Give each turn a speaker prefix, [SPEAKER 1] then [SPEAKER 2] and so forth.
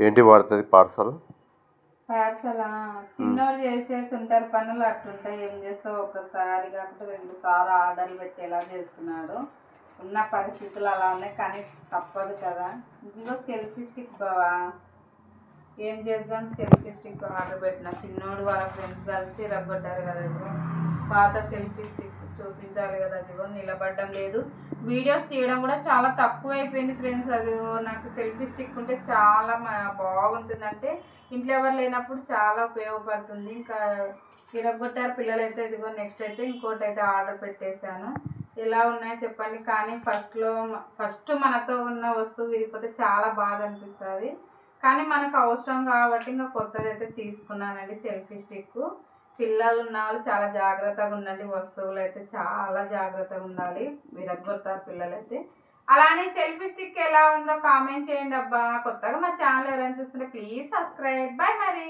[SPEAKER 1] ఏంటి వాడుతుంది parcel?
[SPEAKER 2] Parcel? చిన్నోళ్ళు చేసేసి ఉంటారు పనులు అట్లుంటాయి ఏం చేస్తావు? ఒకసారి కాకుండా రెండు సార్లు ఆర్డర్లు పెట్టేలా చేస్తున్నాడు? ఉన్న పరిస్థితులు అలా ఉన్నాయి కానీ తప్పదు కదా. ఇదిగో సెల్ఫీ స్టిక్ బావా. ఏం చేద్దాం? సెల్ఫీ స్టిక్ ఆర్డర్ పెట్టిన చిన్నోడు వాళ్ళ ఫ్రెండ్స్ కలిసి రగ్గొట్టారు కదా పాత సెల్ఫీ స్టిక్ చూపించాలి కదా అదిగో నిలబడడం లేదు. వీడియోస్ తీయడం కూడా చాలా తక్కువ అయిపోయింది ఫ్రెండ్స్ అదిగో నాకు సెల్ఫీ స్టిక్ ఉంటే చాలా బాగుంటుందంటే బాగుంటుంది అంటే ఇంట్లో ఎవరు లేనప్పుడు చాలా ఉపయోగపడుతుంది. ఇంకా విరగొట్టారు పిల్లలైతే ఇదిగో నెక్స్ట్ అయితే ఇంకోటి అయితే ఆర్డర్ పెట్టేశాను. ఎలా ఉన్నాయో చెప్పండి. కానీ ఫస్ట్లో ఫస్ట్ మనతో ఉన్న వస్తువు విరిగిపోతే చాలా బాధ అనిపిస్తుంది. కానీ మనకు అవసరం కాబట్టి ఇంకా కొత్తది అయితే తీసుకున్నానండి సెల్ఫీ స్టిక్ పిల్లలు ఉన్న వాళ్ళు చాలా జాగ్రత్తగా ఉండండి. వస్తువులు అయితే చాలా జాగ్రత్తగా ఉండాలి. విరగొడతారు పిల్లలు అయితే అలానే సెల్ఫీ స్టిక్ ఎలా ఉందో కామెంట్ చేయండి అబ్బా. కొత్తగా మా ఛానల్ ఎవరైనా చూస్తుంటే ప్లీజ్ సబ్స్క్రైబ్ బాయ్ మరి.